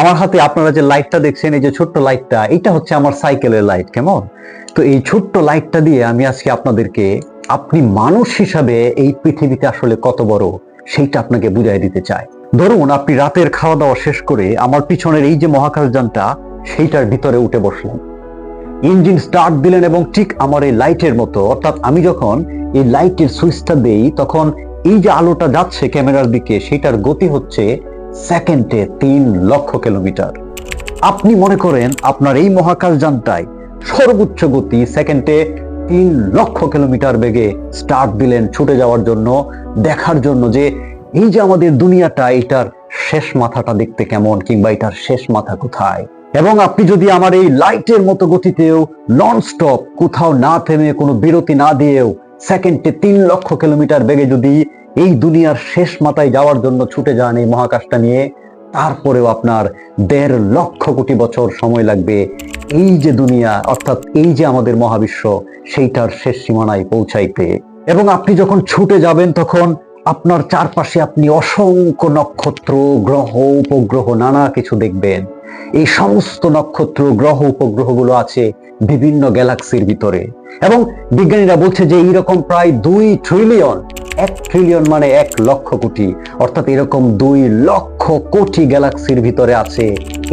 আমার হাতে আপনারা যে লাইটটা দেখছেন, এই যে ছোট্ট লাইটটা এটা হচ্ছে আমার সাইকেলের লাইট কেমন? তো এই ছোট্ট লাইটটা দিয়ে আমি আজকে আপনাদেরকে, আপনি মানুষ হিসাবে এই পৃথিবীতে আসলে কত বড়, সেইটা আপনাকে বুঝাই দিতে চাই। ধরুন, আপনি রাতের খাওয়া দাওয়া শেষ করে আমার পিছনের এই যে মহাকাশযানটা, সেইটার ভিতরে উঠে বসলেন। ইঞ্জিন স্টার্ট দিলেন এবং ঠিক আমার এই লাইটের মতো, অর্থাৎ আমি যখন এই লাইটের সুইচটা দেই, তখন এই যে আলোটা যাচ্ছে ক্যামেরার দিকে সেটার গতি হচ্ছে সেকেন্ডে তিন লক্ষ কিলোমিটার। আপনি মনে করেন আপনার এই মহাকাশযানটায় সর্বোচ্চ গতি সেকেন্ডে তিন লক্ষ কিলোমিটার বেগে স্টার্ট দিলেন ছুটে যাওয়ার জন্য, দেখার জন্য যে এই যে আমাদের দুনিয়াটা, এটার শেষ মাথাটা দেখতে কেমন কিংবা এটার শেষ মাথা কোথায়? এবং আপনি যদি আমার এই লাইটের মতো গতিতেও নন স্টপ কোথাও না থেমে কোনো বিরতি না দিয়েও সেকেন্ডে তিন লক্ষ কিলোমিটার বেগে যদি এই দুনিয়ার শেষ মাথায় যাওয়ার জন্য ছুটে যান এই মহাকাশটা নিয়ে। তারপরেও আপনার দেড় লক্ষ কোটি বছর সময় লাগবে। এই যে দুনিয়া, অর্থাৎ এই যে আমাদের মহাবিশ্ব, সেইটার শেষ সীমানায় পৌঁছাইতে। এবং আপনি যখন ছুটে যাবেন তখন আপনার চারপাশে আপনি অসংখ্য নক্ষত্র, গ্রহ, উপগ্রহ, নানা কিছু দেখবেন। এই সমস্ত নক্ষত্র, গ্রহ, উপগ্রহগুলো আছে বিভিন্ন গ্যালাক্সির ভিতরে। এবং বিজ্ঞানীরা বলছে যে এইরকম প্রায় দুই ট্রিলিয়ন এক ট্রিলিয়ন মানে এক লক্ষ কোটি। অর্থাৎ এরকম দুই লক্ষ কোটি গ্যালাক্সির ভিতরে আছে।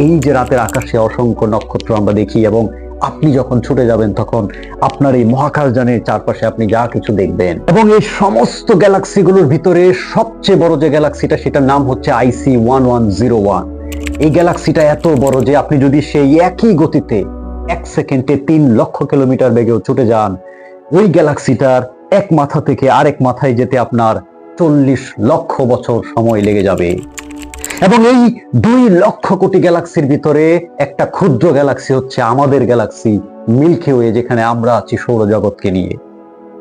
এই যে রাতের আকাশে অসংখ্য নক্ষত্র আমরা দেখি এবং আপনি যখন ছুটে যাবেন তখন আপনার এই মহাকাশযানের চারপাশে আপনি যা কিছু দেখবেন। এবং এই সমস্ত গ্যালাক্সিগুলোর ভিতরে সবচেয়ে বড় যে গ্যালাক্সিটা সেটার নাম হচ্ছে IC one one zero one এই গ্যালাক্সিটা এত বড় যে আপনি যদি সেই একই গতিতে এক সেকেন্ডে তিন লক্ষ কিলোমিটার বেগেও ছুটে যান, ওই গ্যালাক্সিটার এক মাথা থেকে আরেক মাথায় যেতে আপনার চল্লিশ লক্ষ বছর সময় লেগে যাবে। এবং এই দুই লক্ষ কোটি গ্যালাক্সির ভিতরে একটা ক্ষুদ্র গ্যালাক্সি হচ্ছে আমাদের গ্যালাক্সি, মিল্কি ওয়ে, যেখানে আমরা আছি সৌরজগৎকে নিয়ে।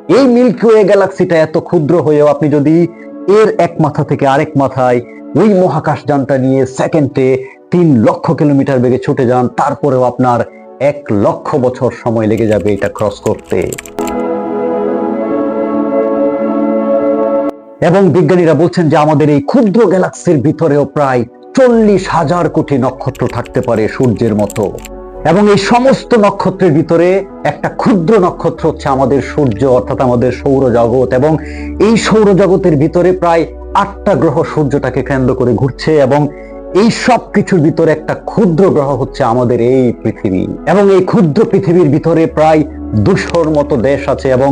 এই মিল্কি ওয়ে গ্যালাক্সিটা এত ক্ষুদ্র হয়েও আপনি যদি এর এক মাথা থেকে আরেক মাথায় ওই মহাকাশ যানটা নিয়ে সেকেন্ডে তিন লক্ষ কিলোমিটার বেগে ছুটে যান, তারপরেও আপনার এক লক্ষ বছর সময় লেগে যাবে এটা ক্রস করতে। এবং বিজ্ঞানীরা বলছেন যে আমাদের এই ক্ষুদ্র গ্যালাক্সির ভিতরেও প্রায় চল্লিশ হাজার কোটি নক্ষত্র থাকতে পারে সূর্যের মতো। এবং এই সমস্ত নক্ষত্রের ভিতরে একটা ক্ষুদ্র নক্ষত্র হচ্ছে আমাদের সূর্য, অর্থাৎ আমাদের সৌরজগৎ। এবং এই সৌরজগতের ভিতরে প্রায় আটটা গ্রহ সূর্যটাকে কেন্দ্র করে ঘুরছে এবং এই সব কিছুর ভিতরে একটা ক্ষুদ্র গ্রহ হচ্ছে আমাদের এই পৃথিবী। এবং এই ক্ষুদ্র পৃথিবীর ভিতরে প্রায় দুশোর মতো দেশ আছে এবং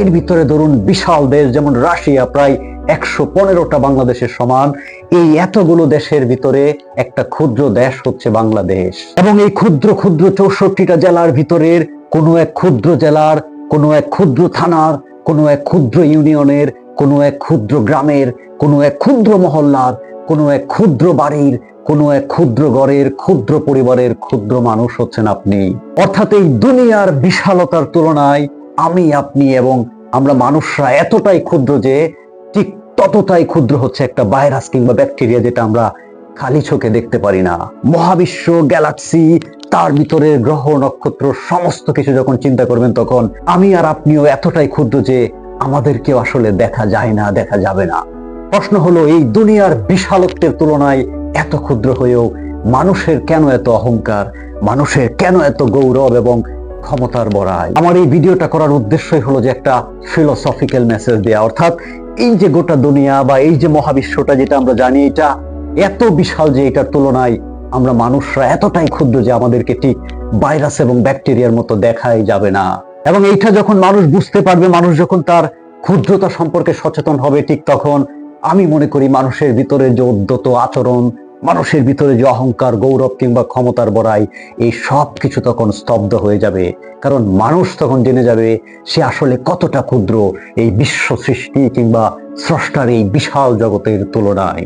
এর ভিতরে ধরুন বিশাল দেশ যেমন রাশিয়া, প্রায় একশো পনেরোটা বাংলাদেশের সমান। এই এতগুলো দেশের ভিতরে একটা ক্ষুদ্র দেশ হচ্ছে বাংলাদেশ। এবং এই ক্ষুদ্র ক্ষুদ্র চৌষট্টিটা জেলার ভিতরের কোনো এক ক্ষুদ্র জেলার, কোনো এক ক্ষুদ্র থানার, কোনো এক ক্ষুদ্র ইউনিয়নের, কোনো এক ক্ষুদ্র গ্রামের, কোনো এক ক্ষুদ্র মহল্লার, কোনো এক ক্ষুদ্র বাড়ির, কোনো এক ক্ষুদ্র গড়ের ক্ষুদ্র পরিবারের ক্ষুদ্র মানুষ হচ্ছেন আপনি। অর্থাৎ এই দুনিয়ার বিশালতার তুলনায় আমি, আপনি এবং আমরা মানুষরা এতটাই ক্ষুদ্র যে ঠিক ততটাই ক্ষুদ্র হচ্ছে একটা ভাইরাস কিংবা ব্যাকটেরিয়া যেটা আমরা খালি চোখে দেখতে পারি না। মহাবিশ্ব, গ্যালাক্সি, তার ভিতরে গ্রহ, নক্ষত্র, সমস্ত কিছু যখন চিন্তা করবেন তখন আমি আর আপনিও এতটাই ক্ষুদ্র যে আমাদেরকেও আসলে দেখা যায় না, দেখা যাবে না। প্রশ্ন হলো, এই দুনিয়ার বিশালত্বের তুলনায় এত ক্ষুদ্র হয়েও মানুষের কেন এত অহংকার? মানুষের কেন এত গৌরব এবং ক্ষমতার বড়াই? আমার এই ভিডিওটা করার উদ্দেশ্যই হলো যে একটা ফিলোসফিক্যাল মেসেজ দেয়া। অর্থাৎ এই যে গোটা দুনিয়া বা এই যে মহাবিশ্বটা যেটা আমরা জানি, এটা এত বিশাল যে এটার তুলনায় আমরা মানুষরা এতটাই ক্ষুদ্র যে আমাদেরকে ঠিক ভাইরাস এবং ব্যাকটেরিয়ার মতো দেখাই যাবে না। এবং এইটা যখন মানুষ বুঝতে পারবে, মানুষ যখন তার ক্ষুদ্রতা সম্পর্কে সচেতন হবে, ঠিক তখন আমি মনে করি মানুষের ভিতরে যে উদ্যত আচরণ মানুষের ভিতরে যে অহংকার, গৌরব কিংবা ক্ষমতার বড়াই, এই সব কিছু তখন স্তব্ধ হয়ে যাবে। কারণ মানুষ তখন জেনে যাবে সে আসলে কতটা ক্ষুদ্র এই বিশ্ব সৃষ্টি কিংবা স্রষ্টার এই বিশাল জগতের তুলনায়।